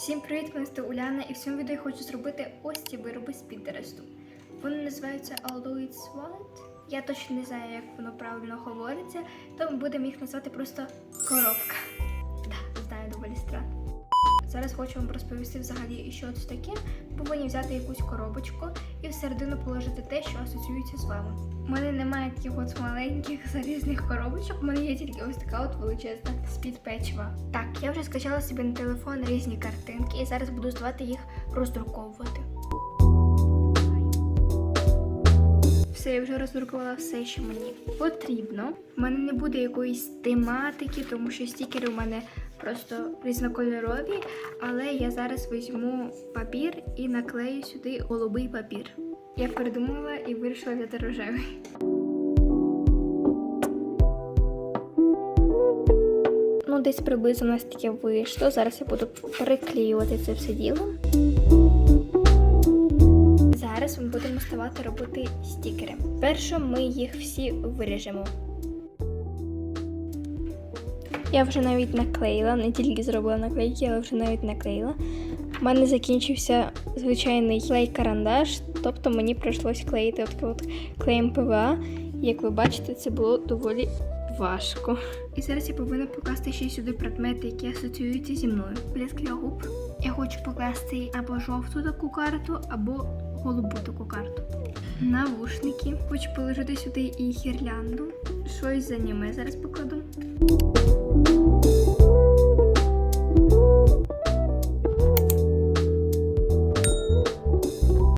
Всім привіт, мене звати Уляна, і в цьому відео я хочу зробити ось ці вироби з Пінтересту. Вони називаються Although It's Wallet. Я точно не знаю, як воно правильно говориться, тому будемо їх назвати просто коробка. Зараз хочу вам розповісти взагалі, що це таке. Ви повинні взяти якусь коробочку і всередину положити те, що асоціюється з вами. У мене немає таких от маленьких залізних коробочок, у мене є тільки ось така от величезна з-під печива. Так, я вже скачала собі на телефон різні картинки і зараз буду здавати їх роздруковувати. Все, я вже роздрукувала все, що мені потрібно. У мене не буде якоїсь тематики, тому що стікери у мене просто різнокольорові, але я зараз візьму папір і наклею сюди голубий папір. Я передумала і вирішила взяти рожевий. Ну, десь приблизно у нас таке вийшло. Зараз я буду приклеювати це все діло. Зараз ми будемо ставати робити стікери. Перше ми їх всі виріжемо. Я вже навіть наклеїла, не тільки зробила наклейки, але вже навіть наклеїла. У мене закінчився звичайний клей-карандаш, тобто мені прийшлось клеїти от, клеєм ПВА. Як ви бачите, це було доволі важко. І зараз я повинна покласти ще сюди предмети, які асоціюються зі мною. Блеск губ. Я хочу покласти або жовту таку карту, або голубу таку карту. Навушники. Хочу положити сюди і гірлянду. Щось за ними зараз покладу.